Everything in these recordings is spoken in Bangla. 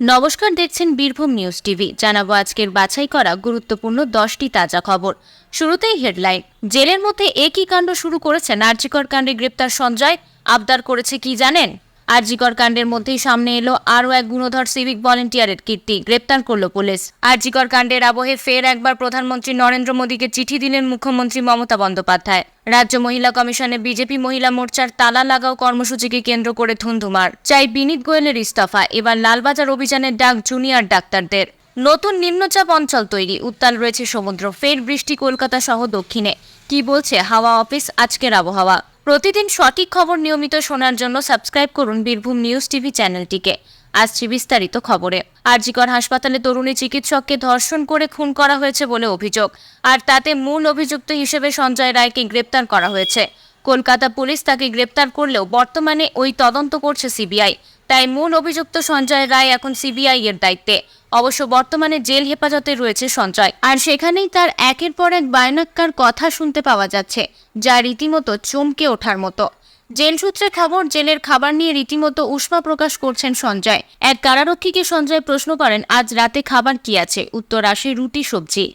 নমস্কার, দেখছেন বীরভূম নিউজ টিভি। জানাব আজকের বাছাই করা গুরুত্বপূর্ণ দশটি তাজা খবর। শুরুতেই হেডলাইন, জেলের মধ্যে একই কাণ্ড শুরু করেছে নার্জিকর কাণ্ডে গ্রেপ্তার সঞ্জয়। আবদার করেছে কি জানেন? আরজিকর কাণ্ডের মধ্যেই সামনে এলো আরও এক গুণধর সিভিক ভলেন্টিয়ারের কীর্তি, গ্রেপ্তার করল পুলিশ। আরজিকর কাণ্ডের আবহে ফের একবার প্রধানমন্ত্রী নরেন্দ্র মোদীকে চিঠি দিলেন মুখ্যমন্ত্রী মমতা বন্দ্যোপাধ্যায়। রাজ্য মহিলা কমিশনে বিজেপি মহিলা মোর্চার তালা লাগাও কর্মসূচিকে কেন্দ্র করে ধুন্ধুমার। চাই বিনীত গোয়েলের ইস্তফা, এবার লালবাজার অভিযানের ডাক জুনিয়র ডাক্তারদের। নতুন নিম্নচাপ অঞ্চল তৈরি, উত্তাল রয়েছে সমুদ্র, ফের বৃষ্টি কলকাতা সহ দক্ষিণে। কি বলছে হাওয়া অফিস, আজকের আবহাওয়া? প্রতিদিন সঠিক খবর নিয়মিত শোনার জন্য সাবস্ক্রাইব করুন বীরভূম নিউজ টিভি চ্যানেলটিকে। আসছি বিস্তারিত খবরে। আরজিকর হাসপাতালে তরুণী চিকিৎসককে ধর্ষণ করে খুন করা হয়েছে বলে অভিযোগ। আর তাতে মূল অভিযুক্ত হিসেবে সঞ্জয় রায়কে গ্রেপ্তার করা হয়েছে। কলকাতা পুলিশ তাকে গ্রেপ্তার করলেও বর্তমানে ওই তদন্ত করছে সিবিআই। তাই মূল অভিযুক্ত সঞ্জয় রায় এখন সিবিআই এর দায়িত্বে। অবশ্য বর্তমানে জেল হেফাজতে রয়েছে সঞ্জয়। আর সেখানেই তার একের পর এক বায়নাক্কার কথা শুনতে পাওয়া যাচ্ছে, যা রীতিমতো চমকে ওঠার মতো। জেল সূত্রে খবর, জেলের খাবার নিয়ে রীতিমতো উষ্মা প্রকাশ করছেন সঞ্জয়। এক কারারক্ষীকে সঞ্জয় প্রশ্ন করেন, আজ রাতে খাবার কি আছে? উত্তর আসে, রুটি, সবজি।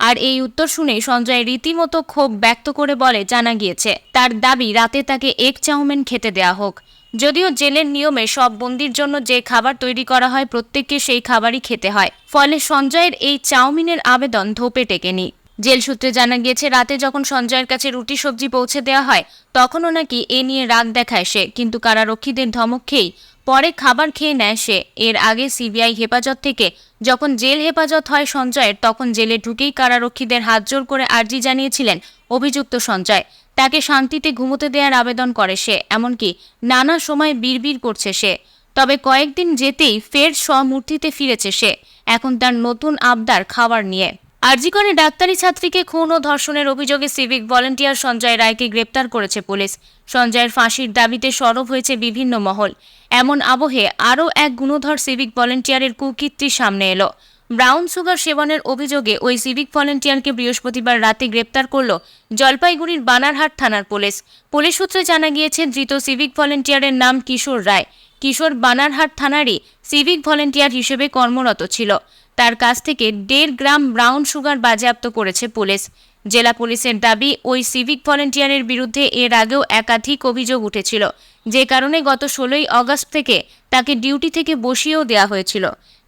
আর এই উত্তর শুনে সঞ্জয় রীতিমতো ক্ষোভ ব্যক্ত করে বলে জানা গিয়েছে, তার দাবি রাতে তাকে এক চাউমিন খেতে দেয়া হোক। যদিও জেলের নিয়মে সব বন্দির জন্য যে খাবার তৈরি করা হয়, প্রত্যেককে সেই খাবারই খেতে হয়। ফলে সঞ্জয়ের এই চাউমিনের আবেদন ধোপে টেকেনি। জেল সূত্রে জানা গিয়েছে, রাতে যখন সঞ্জয়ের কাছে রুটি সবজি পৌঁছে দেওয়া হয়, তখনও নাকি এ নিয়ে রাগ দেখায় সে। কিন্তু কারারক্ষীদের ধমক খেয়েই পরে খাবার খেয়ে নেয় সে। এর আগে সিবিআই হেফাজত থেকে যখন জেল হেফাজত হয় সঞ্জয়ের, তখন জেলে ঢুকেই কারারক্ষীদের হাত জোর করে আর্জি জানিয়েছিলেন অভিযুক্ত সঞ্জয়। তাকে শান্তিতে ঘুমোতে দেওয়ার আবেদন করে সে, এমনকি নানা সময় বিড়বিড় করছে সে। তবে কয়েকদিন যেতেই ফের স্বমূর্তিতে ফিরেছে সে, এখন তার নতুন আবদার খাবার নিয়ে। আরজিকরে ডাক্তারি ছাত্রীকে খুন ও ধর্ষণের অভিযোগে সিভিক ভলেন্টিয়ার সঞ্জয় রায়কে গ্রেপ্তার করেছে পুলিশ। সঞ্জয়ের ফাঁসির দাবিতে সরব হয়েছে বিভিন্ন মহল। এমন আবহে আরও এক গুণধর সিভিক ভলেন্টিয়ারের কুকীর্তি সামনে এলো। ব্রাউন সুগার সেবনের অভিযোগে ওই সিভিক ভলেন্টিয়ারকে বৃহস্পতিবার রাতে গ্রেপ্তার করল জলপাইগুড়ির বানারহাট থানার পুলিশ। পুলিশ সূত্রে জানা গিয়েছে, ধৃত সিভিক ভলেন্টিয়ারের নাম কিশোর রায়। কিশোর বানারহাট থানারই সিভিক ভলেন্টিয়ার হিসেবে কর্মরত ছিল। তার কাছ থেকে দেড় গ্রাম ব্রাউন সুগার বাজেয়াপ্ত করেছে পুলিশ। জেলা পুলিশের দাবি, ওই সিভিক ভলেন্টিয়ারের বিরুদ্ধে এর আগেও একাধিক অভিযোগ উঠেছিল। যে কারণে গত ষোলোই অগস্ট থেকে তাকে ডিউটি থেকে বসিয়েও দেওয়া হয়েছিল।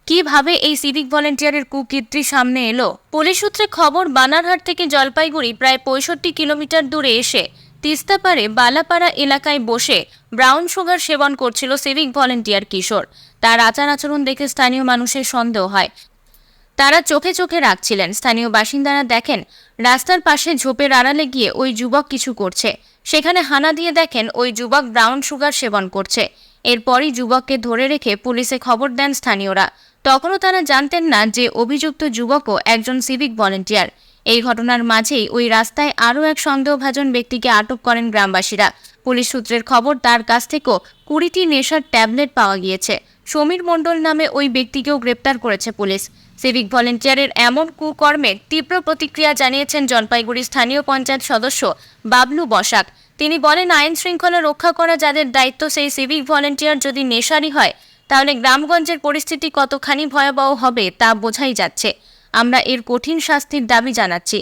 কীভাবে এই সিভিক ভলেন্টিয়ারের কুকীর্তি সামনে এলো? পুলিশ সূত্রে খবর, বানারহাট থেকে জলপাইগুড়ি প্রায় পঁয়ষট্টি কিলোমিটার দূরে এসে তিস্তাপাড়ে বালাপাড়া এলাকায় বসে ব্রাউন সুগার সেবন করছিল সিভিক ভলেন্টিয়ার কিশোর। তার আচার আচরণ দেখে স্থানীয় মানুষের সন্দেহ হয়। তারা চোখে চোখে রাখছিলেন। স্থানীয় বাসিন্দারা দেখেন, রাস্তার পাশে ঝোপের আড়ালে গিয়ে ওই যুবক কিছু করছে। সেখানে হানা দিয়ে দেখেন ওই যুবক ব্রাউন সুগার সেবন করছে। এরপরই যুবককে ধরে রেখে পুলিশে খবর দেন স্থানীয়রা। তখনও তারা জানতেন না যে অভিযুক্ত যুবকও একজন সিভিক ভলেন্টিয়ার। এই ঘটনার মাঝেই ওই রাস্তায় আরও এক সন্দেহভাজন ব্যক্তিকে আটক করেন গ্রামবাসীরা। পুলিশ সূত্রের খবর, তার কাছ থেকেও কুড়িটি নেশার ট্যাবলেট পাওয়া গিয়েছে। সমীর মণ্ডল নামে ওই ব্যক্তিকেও গ্রেপ্তার করেছে পুলিশ। সিভিক ভলেন্টিয়ারের এমন কুকর্মে তীব্র প্রতিক্রিয়া জানিয়েছেন জলপাইগুড়ি স্থানীয় পঞ্চায়েত সদস্য বাবলু বসাক। তিনি বলেন, আইন শৃঙ্খলা রক্ষা করা যাদের দায়িত্ব, সেই সিভিক ভলেন্টিয়ার যদি নেশারি হয়, তাহলে গ্রামগঞ্জের পরিস্থিতি কতখানি ভয়াবহ হবে তা বোঝাই যাচ্ছে। আমরা এর কঠিন শাস্তির দাবি জানাচ্ছি।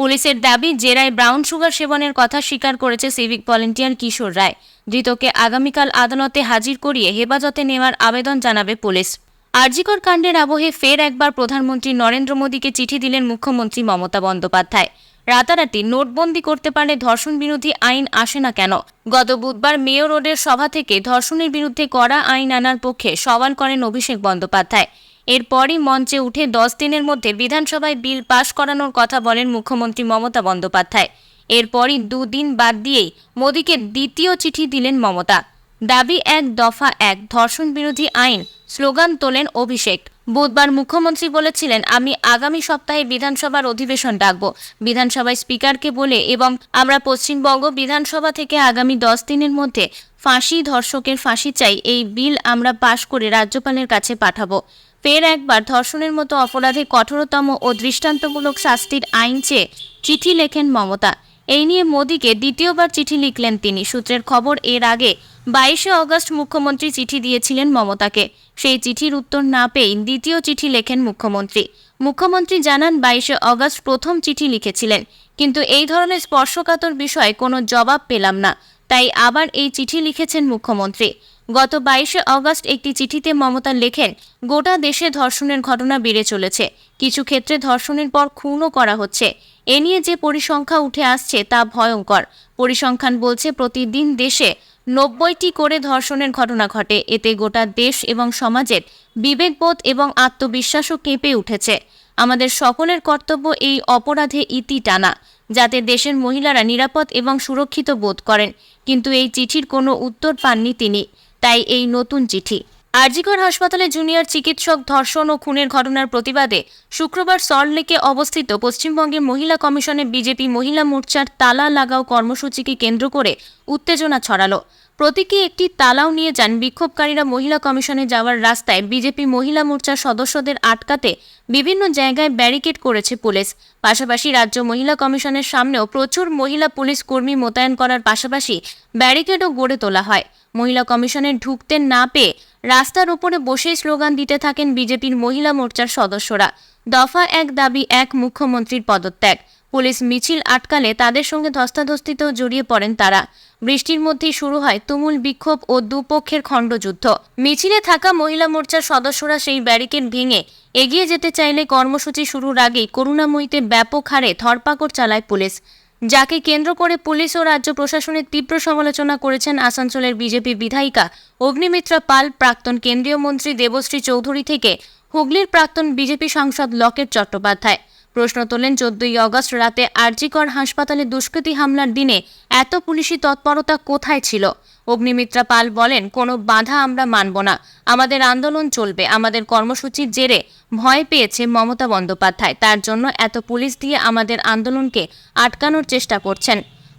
পুলিশের দাবি, জেরায় ব্রাউন সুগার সেবনের কথা স্বীকার করেছে সিভিক ভলেন্টিয়ার কিশোর রায়। ধৃতকে আগামীকাল আদালতে হাজির করিয়ে হেফাজতে নেওয়ার আবেদন জানাবে পুলিশ। আরজিকর কাণ্ডের আবহে ফের একবার প্রধানমন্ত্রী নরেন্দ্র মোদীকে চিঠি দিলেন মুখ্যমন্ত্রী মমতা বন্দ্যোপাধ্যায়। রাতারাতি নোটবন্দি করতে পারলে ধর্ষণ বিরোধী আইন আসে না কেন? গত বুধবার মেয়র রোডের সভা থেকে ধর্ষণের বিরুদ্ধে কড়া আইন আনার পক্ষে সওয়াল করেন অভিষেক বন্দ্যোপাধ্যায়। এরপরই মঞ্চে উঠে দশ দিনের মধ্যে বিধানসভায় বিল পাশ করানোর কথা বলেন মুখ্যমন্ত্রী মমতা বন্দ্যোপাধ্যায়। এরপরই দুদিন বাদ দিয়েই মোদীকে দ্বিতীয় চিঠি দিলেন মমতা। দাবি এক, দফা এক, ধর্ষণ বিরোধী আইন, স্লোগান তোলেন অভিষেক। বুধবার মুখ্যমন্ত্রী বলেছিলেন, আমি আগামী সপ্তাহে বিধানসভার অধিবেশন ডাকব। বিধানসভায় স্পিকারকে বলে এবং আমরা পশ্চিমবঙ্গ বিধানসভা থেকে আগামী দশ দিনের মধ্যে ফাঁসি ধর্ষকের ফাঁসি চাই। এই বিল আমরা পাশ করে রাজ্যপালের কাছে পাঠাবো। ফের একবার ধর্ষণের মতো অপরাধে কঠোরতম ও দৃষ্টান্তমূলক শাস্তির আইন চেয়ে চিঠি লেখেন মমতা। এই নিয়ে মোদীকে দ্বিতীয়বার চিঠি লিখলেন তিনি। সূত্রের খবর, এর আগে বাইশে অগস্ট মুখ্যমন্ত্রী চিঠি দিয়েছিলেন মমতাকে। সেই চিঠির উত্তর না পেয়ে দ্বিতীয় চিঠি লেখেন মুখ্যমন্ত্রী। মুখ্যমন্ত্রী জানান, বাইশে অগস্ট প্রথম চিঠি লিখেছিলেন। কিন্তু এই ধরনের স্পর্শকাতর বিষয়ে কোনো জবাব পেলাম না। তাই আবার এই চিঠি লিখেছেন মুখ্যমন্ত্রী। গত বাইশে অগস্ট একটি চিঠিতে মমতা লেখেন, গোটা দেশে ধর্ষণের ঘটনা বেড়ে চলেছে। কিছু ক্ষেত্রে ধর্ষণের পর খুনও করা হচ্ছে। এ নিয়ে যে পরিসংখ্যা উঠে আসছে তা ভয়ঙ্কর। পরিসংখ্যান বলছে, প্রতিদিন দেশে নব্বইটি করে ধর্ষণের ঘটনা ঘটে। এতে গোটা দেশ এবং সমাজের বিবেকবোধ এবং আত্মবিশ্বাসও কেঁপে উঠেছে। আমাদের সকলের কর্তব্য এই অপরাধে ইতি টানা, যাতে দেশের মহিলারা নিরাপদ এবং সুরক্ষিত বোধ করেন। কিন্তু এই চিঠির কোনো উত্তর পাননি তিনি। তাই এই নতুন চিঠি। আরজিকর হাসপাতালে জুনিয়র চিকিৎসক ধর্ষণ ও খুনের ঘটনার প্রতিবাদে শুক্রবার সল্টলেকে অবস্থিত পশ্চিমবঙ্গের মহিলা কমিশনে বিজেপি মহিলা মোর্চার তালা লাগাও কর্মসূচিকে কেন্দ্র করে উত্তেজনা ছড়ালো। প্রতীকী একটি তালাও নিয়ে যান বিক্ষোভকারীরা মহিলা কমিশনে যাওয়ার রাস্তায় বিজেপি মহিলা মোর্চার সদস্যদের আটকাতে বিভিন্ন জায়গায় ব্যারিকেড করেছে পুলিশ। পাশাপাশি রাজ্য মহিলা কমিশনের সামনেও প্রচুর মহিলা পুলিশ কর্মী মোতায়েন করার পাশাপাশি ব্যারিকেডও গড়ে তোলা হয়। মহিলা কমিশনে ঢুকতে না পেয়ে রাস্তার উপরে বসেই স্লোগান দিতে থাকেন বিজেপির মহিলা মোর্চার সদস্যরা। দফা এক দাবি এক মুখ্যমন্ত্রীর পদত্যাগ। পুলিশ মিছিল আটকালে তাদের সঙ্গে ধস্তাধস্তিতেও জড়িয়ে পড়েন তারা। বৃষ্টির মধ্যেই শুরু হয় তুমুল বিক্ষোভ ও দুপক্ষের খণ্ডযুদ্ধ। মিছিলে থাকা মহিলা মোর্চার সদস্যরা সেই ব্যারিকেড ভেঙে এগিয়ে যেতে চাইলে কর্মসূচি শুরুর আগেই করুণাময়ীতে ব্যাপক হারে ধরপাকড় চালায় পুলিশ। যাকে কেন্দ্র করে পুলিশ ও রাজ্য প্রশাসনের তীব্র সমালোচনা করেছেন আসানসোলের বিজেপি বিধায়িকা অগ্নিমিত্রা পাল, প্রাক্তন কেন্দ্রীয় মন্ত্রী দেবশ্রী চৌধুরী থেকে হুগলির প্রাক্তন বিজেপি সাংসদ লকেট চট্টোপাধ্যায়। প্রশ্ন তোলেন, চোদ্দই অগস্ট রাতে আরজিকর হাসপাতালে দুষ্কৃতী হামলার দিনে এত পুলিশি তৎপরতা কোথায় ছিল? অগ্নিমিত্রা পাল বলেন, কোনো বাধা আমরা মানব না। আমাদের আন্দোলন চলবে, আমাদের কর্মসূচির জেরে ভয় পেয়েছে মমতা বন্দ্যোপাধ্যায়। তার জন্য এত পুলিশ দিয়ে আমাদের আন্দোলনকে আটকানোর চেষ্টা করছেন।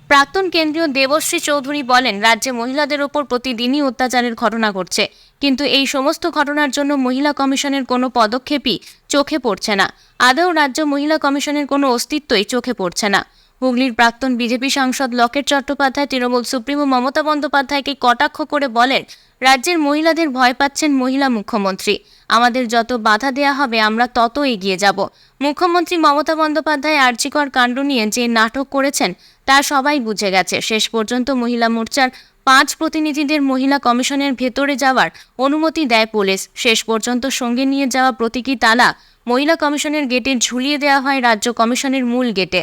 প্রাক্তন কেন্দ্রীয় দেবশ্রী চৌধুরী বলেন, রাজ্যে মহিলাদের ওপর প্রতিদিনই অত্যাচারের ঘটনা ঘটছে। কিন্তু এই সমস্ত ঘটনার জন্য মহিলা কমিশনের কোনো পদক্ষেপই চোখে পড়ছে না। আদৌ রাজ্য মহিলা কমিশনের কোনো অস্তিত্বই চোখে পড়ছে না। হুগলির প্রাক্তন বিজেপি সাংসদ লকেট চট্টোপাধ্যায়, তৃণমূল সুপ্রিমো মমতা বন্দ্যোপাধ্যায়কে কটাক্ষ করে বলেন রাজ্যের মহিলাদের ভয় পাচ্ছেন মহিলা মুখ্যমন্ত্রী। আমাদের যত বাধা দেয়া হবে, আমরা তত এগিয়ে যাব। মুখ্যমন্ত্রী মমতা বন্দ্যোপাধ্যায় আর্যিকর কাণ্ড নিয়ে যে নাটক করেছেন, তা সবাই বুঝে গেছে। শেষ পর্যন্ত মহিলা মোর্চার পাঁচ প্রতিনিধিদের মহিলা কমিশনের ভেতরে যাওয়ার অনুমতি দেয় পুলিশ। শেষ পর্যন্ত সঙ্গে নিয়ে যাওয়া প্রতীকী তালা মহিলা কমিশনের গেটে ঝুলিয়ে দেওয়া হয় রাজ্য কমিশনের মূল গেটে।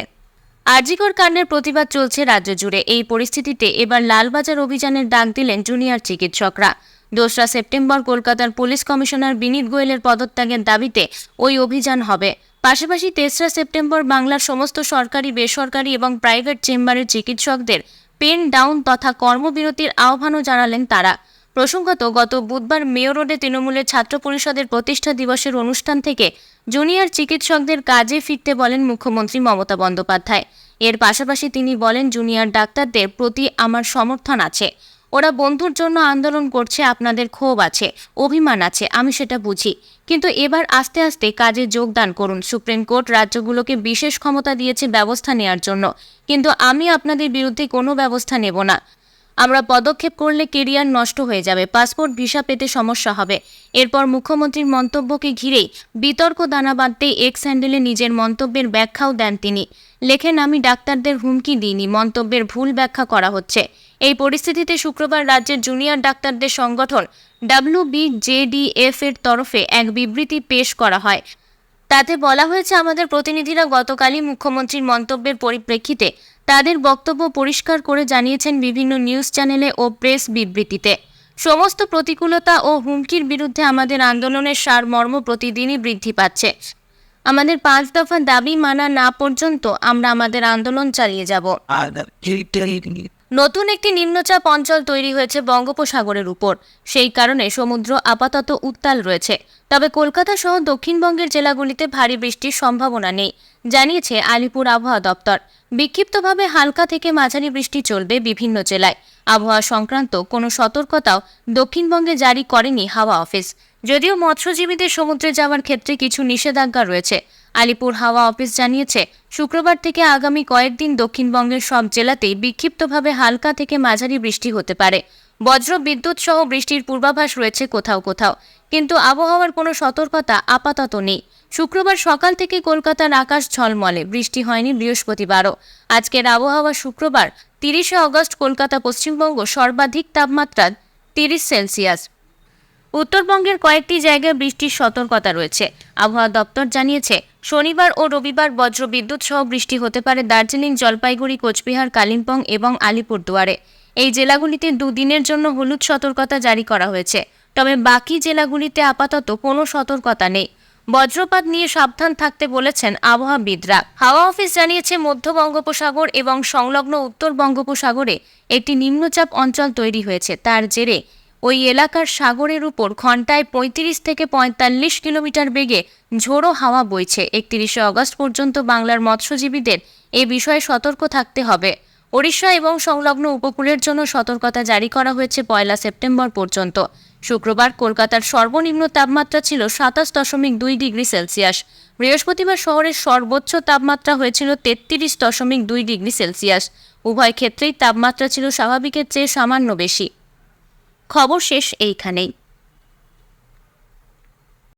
আরজিকর কাণ্ডের প্রতিবাদ চলছে রাজ্য জুড়ে। এই পরিস্থিতিতে এবার লালবাজার অভিযানের ডাক দিলেন জুনিয়র চিকিৎসকরা। দোসরা সেপ্টেম্বর কলকাতার পুলিশ কমিশনার বিনীত গোয়েলের পদত্যাগের দাবিতে ওই অভিযান হবে। পাশাপাশি তেসরা সেপ্টেম্বর বাংলার সমস্ত সরকারি, বেসরকারি এবং প্রাইভেট চেম্বারের চিকিৎসকদের পেন ডাউন তথা কর্মবিরতির আহ্বানও জানালেন তারা। প্রসঙ্গত, গত বুধবার মেয়র রোডে তৃণমূলের ছাত্র পরিষদের প্রতিষ্ঠা দিবসের অনুষ্ঠান থেকে জুনিয়র চিকিৎসকদের কাজে ফিরতে বলেন মুখ্যমন্ত্রী মমতা বন্দ্যোপাধ্যায়। এর পাশাপাশি তিনি বলেন, জুনিয়র ডাক্তারদের প্রতি আমার সমর্থন আছে। ওরা বন্ধুর জন্য আন্দোলন করছে, আপনাদের ক্ষোভ আছে, অভিমান আছে, আমি সেটা বুঝি। কিন্তু এবার আস্তে আস্তে কাজে যোগদান করুন। সুপ্রিম কোর্ট রাজ্যগুলোকে বিশেষ ক্ষমতা দিয়েছে ব্যবস্থা নেয়ার জন্য। কিন্তু আমি আপনাদের বিরুদ্ধে কোনো ব্যবস্থা নেব না। আমরা পদক্ষেপ করলে কেরিয়ার নষ্ট হয়ে যাবে, পাসপোর্ট, ভিসা পেতে সমস্যা হবে। এরপর মুখ্যমন্ত্রীর মন্তব্যকে ঘিরেই বিতর্ক দানা বাঁধতেই এক্স হ্যান্ডেলে নিজের মন্তব্যের ব্যাখ্যাও দেন তিনি। লেখেন, আমি ডাক্তারদের হুমকি দিইনি, মন্তব্যের ভুল ব্যাখ্যা করা হচ্ছে। এই পরিস্থিতিতে শুক্রবার রাজ্যের জুনিয়র ডাক্তারদের সংগঠন ডাব্লিউবিজেডিএফ এর তরফে এক বিবৃতি পেশ করা হয়। তাতে বলা হয়েছে, আমাদের প্রতিনিধিরা গতকালই মুখ্যমন্ত্রীর মন্তব্যের পরিপ্রেক্ষিতে তাদের বক্তব্য পরিষ্কার করে জানিয়েছেন বিভিন্ন নিউজ চ্যানেলে ও প্রেস বিবৃতিতে। সমস্ত প্রতিকূলতা ও হুমকির বিরুদ্ধে আমাদের আন্দোলনের সারমর্ম প্রতিদিনই বৃদ্ধি পাচ্ছে। আমাদের পাঁচ দফা দাবি মানা না পর্যন্ত আমরা আমাদের আন্দোলন চালিয়ে যাব। নতুন একটি নিম্নচাপ অঞ্চল তৈরি হয়েছে বঙ্গোপসাগরের উপর। সেই কারণে সমুদ্র আপাতত উত্তাল রয়েছে। তবে কলকাতা সহ দক্ষিণবঙ্গের জেলাগুলিতে ভারী বৃষ্টির সম্ভাবনা নেই, জানিয়েছে আলিপুর আবহাওয়া দপ্তর। বিক্ষিপ্তভাবে হালকা থেকে মাঝারি বৃষ্টি চলবে বিভিন্ন জেলায়। আবহাওয়া সংক্রান্ত কোনো সতর্কতাও দক্ষিণবঙ্গে জারি করেনি হাওয়া অফিস। যদিও মৎস্যজীবীদের সমুদ্রে যাওয়ার ক্ষেত্রে কিছু নিষেধাজ্ঞা রয়েছে আলিপুর হাওয়া অফিস জানিয়েছে, শুক্রবার থেকে আগামী কয়েকদিন দক্ষিণবঙ্গের সব জেলাতেই বিক্ষিপ্তভাবে হালকা থেকে মাঝারি বৃষ্টি হতে পারে। বজ্র বিদ্যুৎ সহ বৃষ্টির পূর্বাভাস রয়েছে কোথাও কোথাও, কিন্তু আবহাওয়ার কোনো সতর্কতা আপাতত নেই। শুক্রবার সকাল থেকে কলকাতার আকাশ ঝলমলে, বৃষ্টি হয়নি বৃহস্পতিবারও। আজকের আবহাওয়া শুক্রবার, তিরিশে অগস্ট কলকাতা পশ্চিমবঙ্গ সর্বাধিক তাপমাত্রা তিরিশ সেলসিয়াস। উত্তরবঙ্গের কয়েকটি জায়গায় বৃষ্টির সতর্কতা রয়েছে। আবহাওয়া দপ্তর জানিয়েছে, শনিবার ও রবিবার বজ্র বিদ্যুৎ সহ বৃষ্টি হতে পারে দার্জিলিং, জলপাইগুড়ি, কোচবিহার, কালিম্পং এবং আলিপুরদুয়ারে। এই জেলাগুলিতে দুদিনের জন্য হলুদ সতর্কতা জারি করা হয়েছে। তবে বাকি জেলাগুলিতে আপাতত কোনো সতর্কতা নেই। বজ্রপাত নিয়ে সাবধান থাকতে বলেছেন আবহাওয়াবিদরা। হাওয়া অফিস জানিয়েছে, মধ্য বঙ্গোপসাগর এবং সংলগ্ন উত্তর বঙ্গোপসাগরে একটি নিম্নচাপ অঞ্চল তৈরি হয়েছে। তার জেরে ওই এলাকার সাগরের উপর ঘন্টায় পঁয়ত্রিশ থেকে পঁয়তাল্লিশ কিলোমিটার বেগে ঝোড়ো হাওয়া বইছে। একত্রিশে অগস্ট পর্যন্ত বাংলার মৎস্যজীবীদের এ বিষয়ে সতর্ক থাকতে হবে। ওড়িশা এবং সংলগ্ন উপকূলের জন্য সতর্কতা জারি করা হয়েছে পয়লা সেপ্টেম্বর পর্যন্ত। শুক্রবার কলকাতার সর্বনিম্ন তাপমাত্রা ছিল সাতাশ দশমিক দুই ডিগ্রি সেলসিয়াস। বৃহস্পতিবার শহরের সর্বোচ্চ তাপমাত্রা হয়েছিল তেত্রিশ দশমিক দুই ডিগ্রি সেলসিয়াস। উভয় ক্ষেত্রেই তাপমাত্রা ছিল স্বাভাবিকের চেয়ে সামান্য বেশি। খবর শেষ এইখানেই।